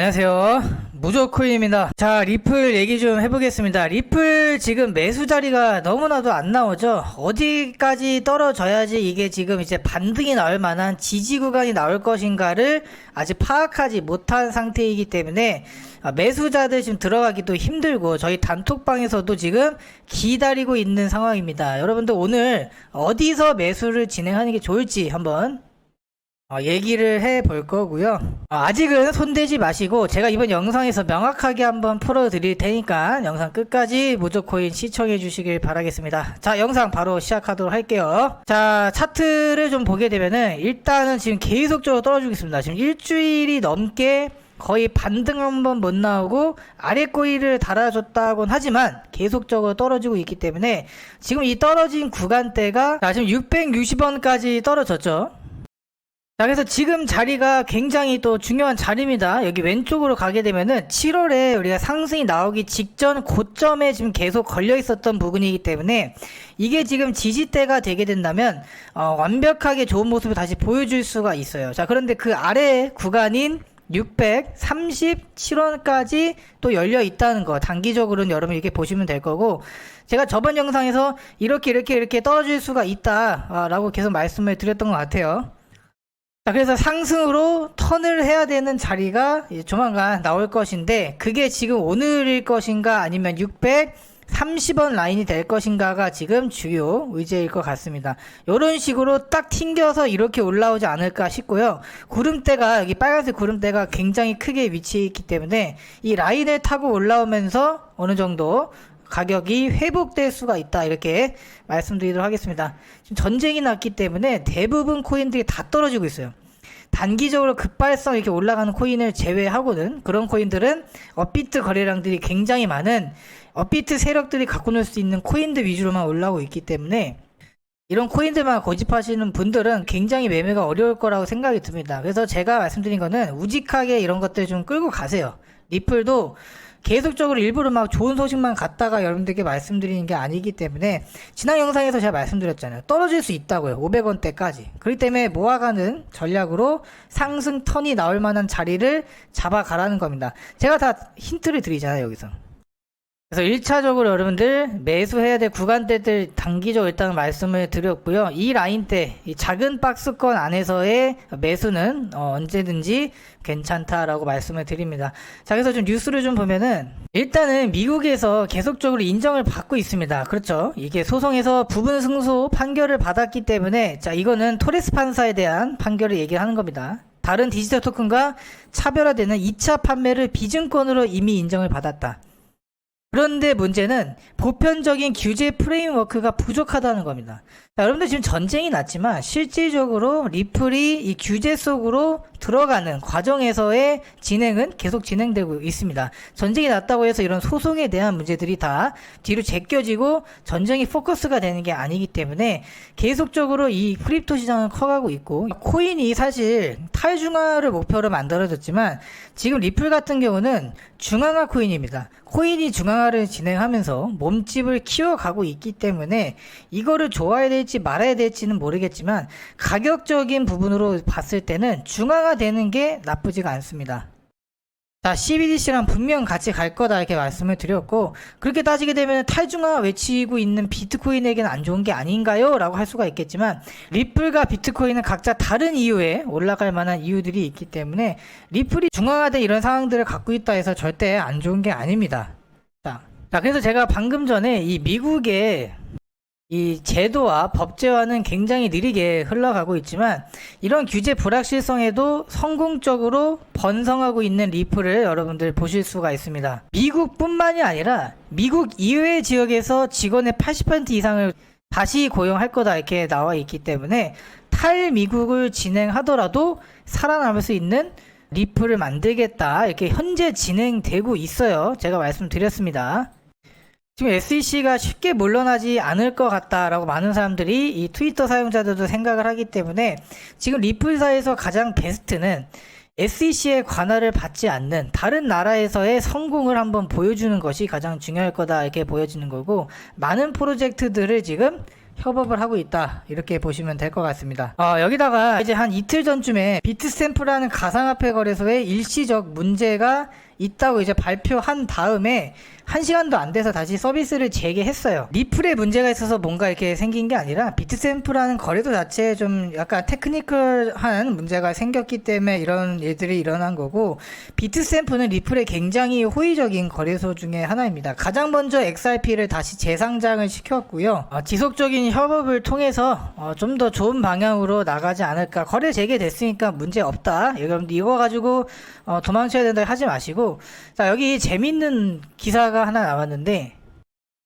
안녕하세요. 무조코인입니다. 자, 리플 얘기 좀 해보겠습니다. 리플 지금 매수 자리가 너무나도 안 나오죠? 어디까지 떨어져야지 이게 지금 이제 반등이 나올 만한 지지 구간이 나올 것인가를 아직 파악하지 못한 상태이기 때문에 아, 매수자들 지금 들어가기도 힘들고 저희 단톡방에서도 지금 기다리고 있는 상황입니다. 여러분들 오늘 어디서 매수를 진행하는 게 좋을지 한번 어, 얘기를 해 볼 거고요. 어, 아직은 손대지 마시고 제가 이번 영상에서 명확하게 한번 풀어 드릴 테니까 영상 끝까지 무조코인 시청해 주시길 바라겠습니다. 자, 영상 바로 시작하도록 할게요. 자, 차트를 좀 보게 되면은 일단은 지금 계속적으로 떨어지고 있습니다. 지금 일주일이 넘게 거의 반등 한 번 못 나오고 아래 꼬리를 달아줬다곤 하지만 계속적으로 떨어지고 있기 때문에 지금 이 떨어진 구간대가 자, 지금 660원까지 떨어졌죠. 자, 그래서 지금 자리가 굉장히 또 중요한 자리입니다. 여기 왼쪽으로 가게 되면은 7월에 우리가 상승이 나오기 직전 고점에 지금 계속 걸려 있었던 부분이기 때문에 이게 지금 지지대가 되게 된다면 어, 완벽하게 좋은 모습을 다시 보여줄 수가 있어요. 자, 그런데 그 아래 구간인 637원까지 또 열려 있다는 거 단기적으로는 여러분 이렇게 보시면 될 거고 제가 저번 영상에서 이렇게 이렇게 이렇게 떨어질 수가 있다라고 계속 말씀을 드렸던 것 같아요. 자, 그래서 상승으로 턴을 해야 되는 자리가 조만간 나올 것인데, 그게 지금 오늘일 것인가 아니면 630원 라인이 될 것인가가 지금 주요 의제일 것 같습니다. 이런 식으로 딱 튕겨서 이렇게 올라오지 않을까 싶고요. 구름대가, 여기 빨간색 구름대가 굉장히 크게 위치해 있기 때문에 이 라인을 타고 올라오면서 어느 정도 가격이 회복될 수가 있다 이렇게 말씀드리도록 하겠습니다. 지금 전쟁이 났기 때문에 대부분 코인들이 다 떨어지고 있어요. 단기적으로 급발성 이렇게 올라가는 코인을 제외하고는 그런 코인들은 업비트 거래량들이 굉장히 많은 업비트 세력들이 갖고 놀 수 있는 코인들 위주로만 올라오고 있기 때문에 이런 코인들만 고집하시는 분들은 굉장히 매매가 어려울 거라고 생각이 듭니다. 그래서 제가 말씀드린 거는 우직하게 이런 것들 좀 끌고 가세요. 리플도 계속적으로 일부러 막 좋은 소식만 갖다가 여러분들께 말씀드리는 게 아니기 때문에 지난 영상에서 제가 말씀드렸잖아요. 떨어질 수 있다고요. 500원대까지. 그렇기 때문에 모아가는 전략으로 상승 턴이 나올 만한 자리를 잡아가라는 겁니다. 제가 다 힌트를 드리잖아요, 여기서. 그래서 1차적으로 여러분들 매수해야 될 구간대들 단기적으로 일단 말씀을 드렸고요. 이 라인대, 이 작은 박스권 안에서의 매수는 어, 언제든지 괜찮다라고 말씀을 드립니다. 자, 그래서 좀 뉴스를 좀 보면은 일단은 미국에서 계속적으로 인정을 받고 있습니다. 그렇죠. 이게 소송에서 부분 승소 판결을 받았기 때문에 자, 이거는 토레스 판사에 대한 판결을 얘기하는 겁니다. 다른 디지털 토큰과 차별화되는 2차 판매를 비증권으로 이미 인정을 받았다. 그런데 문제는 보편적인 규제 프레임워크가 부족하다는 겁니다. 자, 여러분들 지금 전쟁이 났지만 실질적으로 리플이 이 규제 속으로 들어가는 과정에서의 진행은 계속 진행되고 있습니다. 전쟁이 났다고 해서 이런 소송에 대한 문제들이 다 뒤로 제껴지고 전쟁이 포커스가 되는 게 아니기 때문에 계속적으로 이 크립토 시장은 커가고 있고 코인이 사실 탈중화를 목표로 만들어졌지만 지금 리플 같은 경우는 중앙화 코인입니다. 코인이 중앙화를 진행하면서 몸집을 키워가고 있기 때문에 이거를 좋아해야 될지 말아야 될지는 모르겠지만 가격적인 부분으로 봤을 때는 중앙화 되는 게 나쁘지가 않습니다. 자, CBDC랑 분명 같이 갈 거다 이렇게 말씀을 드렸고 그렇게 따지게 되면 탈중화 외치고 있는 비트코인에게는 안 좋은 게 아닌가요? 라고 할 수가 있겠지만 리플과 비트코인은 각자 다른 이유에 올라갈 만한 이유들이 있기 때문에 리플이 중앙화된 이런 상황들을 갖고 있다 해서 절대 안 좋은 게 아닙니다. 자, 자 그래서 제가 방금 전에 이 미국의 이 제도와 법제화는 굉장히 느리게 흘러가고 있지만 이런 규제 불확실성에도 성공적으로 번성하고 있는 리플을 여러분들 보실 수가 있습니다. 미국뿐만이 아니라 미국 이외의 지역에서 직원의 80% 이상을 다시 고용할 거다 이렇게 나와 있기 때문에 탈미국을 진행하더라도 살아남을 수 있는 리플을 만들겠다 이렇게 현재 진행되고 있어요. 제가 말씀드렸습니다. 지금 SEC가 쉽게 물러나지 않을 것 같다라고 많은 사람들이 이 트위터 사용자들도 생각을 하기 때문에 지금 리플사에서 가장 베스트는 SEC의 관할을 받지 않는 다른 나라에서의 성공을 한번 보여주는 것이 가장 중요할 거다 이렇게 보여지는 거고 많은 프로젝트들을 지금 협업을 하고 있다 이렇게 보시면 될 것 같습니다. 어, 여기다가 이제 한 이틀 전쯤에 비트스탬프라는 가상화폐 거래소에 일시적 문제가 있다고 이제 발표한 다음에 한 시간도 안 돼서 다시 서비스를 재개했어요. 리플에 문제가 있어서 뭔가 이렇게 생긴 게 아니라 비트스탬프라는 거래소 자체에 좀 약간 테크니컬한 문제가 생겼기 때문에 이런 일들이 일어난 거고 비트스탬프는 리플에 굉장히 호의적인 거래소 중에 하나입니다. 가장 먼저 XRP를 다시 재상장을 시켰고요. 어, 지속적인 협업을 통해서 어, 좀 더 좋은 방향으로 나가지 않을까. 거래 재개됐으니까 문제 없다. 여러분들 이거 가지고 어, 도망쳐야 된다 하지 마시고 자 여기 재밌는 기사가 하나 나왔는데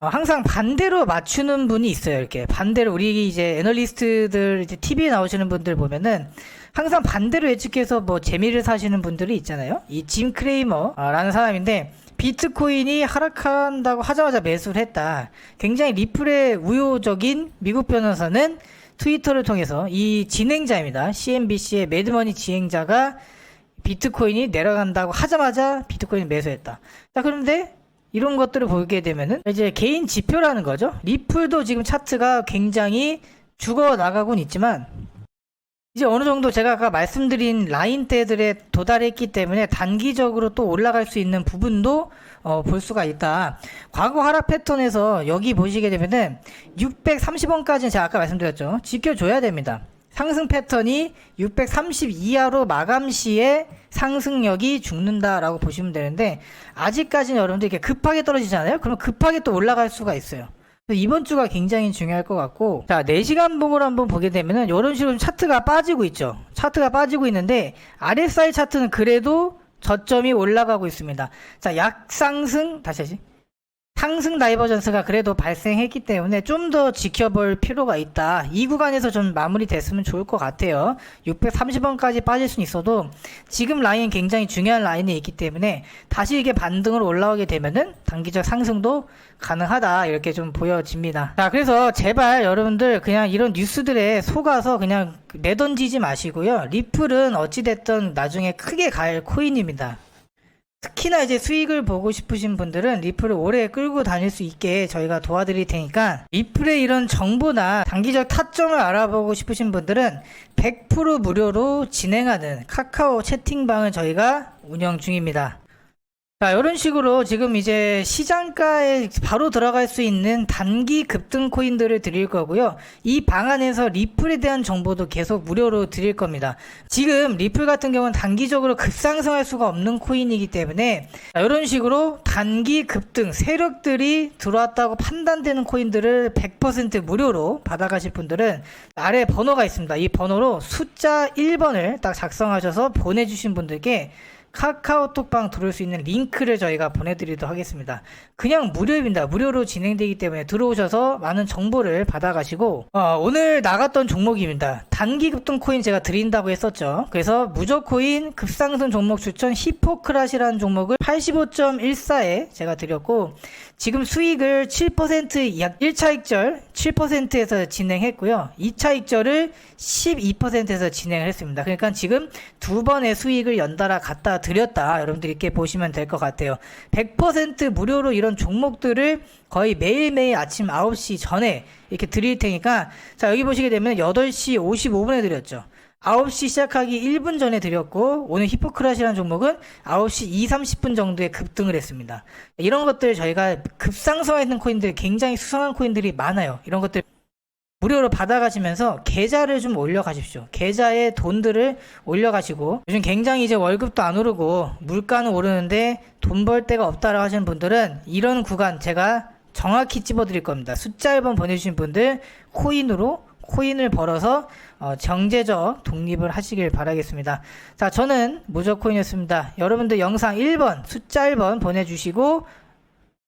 어, 항상 반대로 맞추는 분이 있어요. 이렇게 반대로 우리 이제 애널리스트들 이제 TV에 나오시는 분들 보면은 항상 반대로 예측해서 뭐 재미를 사시는 분들이 있잖아요. 이 짐 크레이머라는 사람인데 비트코인이 하락한다고 하자마자 매수를 했다. 굉장히 리플의 우호적인 미국 변호사는 트위터를 통해서 이 진행자입니다. CNBC의 매드머니 진행자가 비트코인이 내려간다고 하자마자 비트코인 매수했다. 자, 그런데 이런 것들을 보게 되면은 이제 개인 지표라는 거죠. 리플도 지금 차트가 굉장히 죽어 나가곤 있지만 이제 어느 정도 제가 아까 말씀드린 라인대들에 도달했기 때문에 단기적으로 또 올라갈 수 있는 부분도 어, 볼 수가 있다. 과거 하락 패턴에서 여기 보시게 되면은 630원까지는 제가 아까 말씀드렸죠. 지켜줘야 됩니다. 상승 패턴이 630 이하로 마감 시에 상승력이 죽는다라고 보시면 되는데 아직까지는 여러분들 이렇게 급하게 떨어지잖아요. 그럼 급하게 또 올라갈 수가 있어요. 이번 주가 굉장히 중요할 것 같고 자 4시간 봉을 한번 보게 되면은 이런 식으로 차트가 빠지고 있죠. 차트가 빠지고 있는데 RSI 차트는 그래도 저점이 올라가고 있습니다. 자 약상승 다시 하시 상승 다이버전스가 그래도 발생했기 때문에 좀 더 지켜볼 필요가 있다. 이 구간에서 좀 마무리됐으면 좋을 것 같아요. 630원까지 빠질 수는 있어도 지금 라인 굉장히 중요한 라인에 있기 때문에 다시 이게 반등으로 올라오게 되면은 단기적 상승도 가능하다. 이렇게 좀 보여집니다. 자, 그래서 제발 여러분들 그냥 이런 뉴스들에 속아서 그냥 내던지지 마시고요. 리플은 어찌됐든 나중에 크게 갈 코인입니다. 특히나 이제 수익을 보고 싶으신 분들은 리플을 오래 끌고 다닐 수 있게 저희가 도와드릴 테니까 리플의 이런 정보나 단기적 타점을 알아보고 싶으신 분들은 100% 무료로 진행하는 카카오 채팅방을 저희가 운영 중입니다. 자, 이런 식으로 지금 이제 시장가에 바로 들어갈 수 있는 단기 급등 코인들을 드릴 거고요. 이 방안에서 리플에 대한 정보도 계속 무료로 드릴 겁니다. 지금 리플 같은 경우는 단기적으로 급상승할 수가 없는 코인이기 때문에 자, 이런 식으로 단기 급등 세력들이 들어왔다고 판단되는 코인들을 100% 무료로 받아가실 분들은 아래 번호가 있습니다. 이 번호로 숫자 1번을 딱 작성하셔서 보내주신 분들께 카카오톡방 들어올 수 있는 링크를 저희가 보내드리도록 하겠습니다. 그냥 무료입니다. 무료로 진행되기 때문에 들어오셔서 많은 정보를 받아가시고 어, 오늘 나갔던 종목입니다. 단기 급등 코인 제가 드린다고 했었죠. 그래서 무조코인 급상승 종목 추천 히포크라시라는 종목을 85.14에 제가 드렸고 지금 수익을 7%약 1차 익절 7%에서 진행했고요. 2차 익절을 12%에서 진행을 했습니다. 그러니까 지금 두 번의 수익을 연달아 갖다 드렸다. 여러분들이 이렇게 보시면 될 것 같아요. 100% 무료로 이런 종목들을 거의 매일매일 아침 9시 전에 이렇게 드릴 테니까 자, 여기 보시게 되면 8시 55분에 드렸죠. 9시 시작하기 1분 전에 드렸고 오늘 히포크라시라는 종목은 9시 2, 30분 정도에 급등을 했습니다. 이런 것들 저희가 급상승했는 코인들 굉장히 수상한 코인들이 많아요. 이런 것들 무료로 받아가시면서 계좌를 좀 올려가십시오. 계좌에 돈들을 올려가시고 요즘 굉장히 이제 월급도 안 오르고 물가는 오르는데 돈 벌 데가 없다라고 하시는 분들은 이런 구간 제가 정확히 찝어드릴 겁니다. 숫자 1번 보내주신 분들 코인으로 코인을 벌어서 어, 정제적 독립을 하시길 바라겠습니다. 자, 저는 무조코인이었습니다. 여러분들 영상 1번, 숫자 1번 보내주시고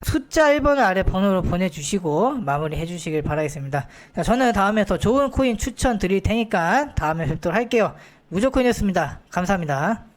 숫자 1번을 아래 번호로 보내주시고 마무리 해주시길 바라겠습니다. 자, 저는 다음에 더 좋은 코인 추천 드릴 테니까 다음에 뵙도록 할게요. 무조코인이었습니다. 감사합니다.